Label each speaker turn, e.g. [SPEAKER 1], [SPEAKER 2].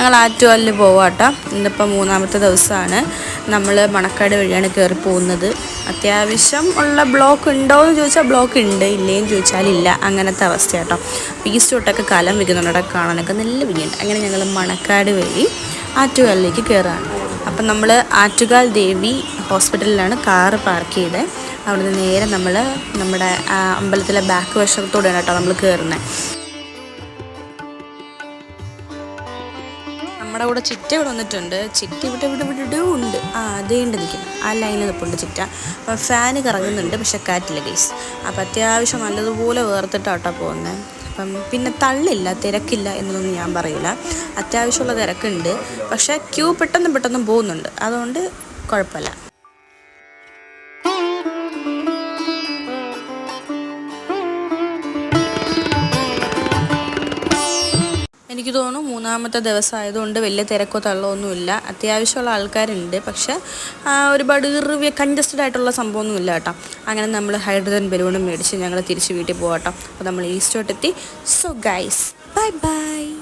[SPEAKER 1] ഞങ്ങൾ ആറ്റുകാലിൽ പോവാട്ടോ. ഇന്നിപ്പോൾ മൂന്നാമത്തെ ദിവസമാണ്. നമ്മൾ മണക്കാട് വഴിയാണ് കയറി പോകുന്നത്. അത്യാവശ്യം ഉള്ള ബ്ലോക്ക് ഉണ്ടോ എന്ന് ചോദിച്ചാൽ ബ്ലോക്ക് ഉണ്ട്. ഇല്ലേന്ന് ചോദിച്ചാൽ ഇല്ല. അങ്ങനത്തെ അവസ്ഥ കേട്ടോ ഈസ്റ്റ് തൊട്ടൊക്കെ കലം വിൽക്കുന്നുണ്ട് കാണാനൊക്കെ നല്ല വിനിയുണ്ട് അങ്ങനെ ഞങ്ങൾ മണക്കാട് വഴി ആറ്റുകാലിലേക്ക് കയറുകയാണ് അപ്പം നമ്മൾ ആറ്റുകാൽ ദേവി ഹോസ്പിറ്റലിലാണ് കാറ് പാർക്ക് ചെയ്തത് അവിടുന്ന് നേരെ നമ്മൾ നമ്മുടെ അമ്പലത്തിലെ ബാക്ക് വശത്തോടെയാണ് കേട്ടോ നമ്മൾ കയറുന്നത് നമ്മുടെ കൂടെ ചിറ്റ ഇവിടെ വന്നിട്ടുണ്ട്. ചിറ്റ ഇവിടെ ഇവിടെ ഇവിടെ ഉണ്ട്. ആ അതേണ്ട് നിൽക്കുന്നു. ആ ലൈനിൽ നിൽപ്പുണ്ട് ചിറ്റ. അപ്പം ഫാന് കറങ്ങുന്നുണ്ട് പക്ഷെ കാറ്റില്ല ഗൈസ് അപ്പം അത്യാവശ്യം നല്ലതുപോലെ വേർത്തിട്ടാട്ടോ പോകുന്നത് അപ്പം പിന്നെ തള്ളില്ല തിരക്കില്ല എന്നൊന്നും ഞാൻ പറയില്ല അത്യാവശ്യമുള്ള തിരക്കുണ്ട്. പക്ഷേ ക്യൂ പെട്ടെന്ന് പെട്ടെന്ന് പോകുന്നുണ്ട്. അതുകൊണ്ട് കുഴപ്പമില്ല. എനിക്ക് തോന്നുന്നു മൂന്നാമത്തെ ദിവസം ആയതുകൊണ്ട് വലിയ തിരക്കോ തള്ളോ ഒന്നുമില്ല. അത്യാവശ്യമുള്ള ആൾക്കാരുണ്ട്. പക്ഷെ ഒരുപാട് കൺജസ്റ്റഡ് ആയിട്ടുള്ള സംഭവമൊന്നുമില്ല കേട്ടോ. അങ്ങനെ നമ്മൾ ഹൈഡ്രജൻ ബലൂണും മേടിച്ച് ഞങ്ങൾ തിരിച്ച് വീട്ടിൽ പോകാം കേട്ടോ അപ്പോൾ നമ്മൾ ഈസ്റ്റോട്ടെത്തി. So guys bye bye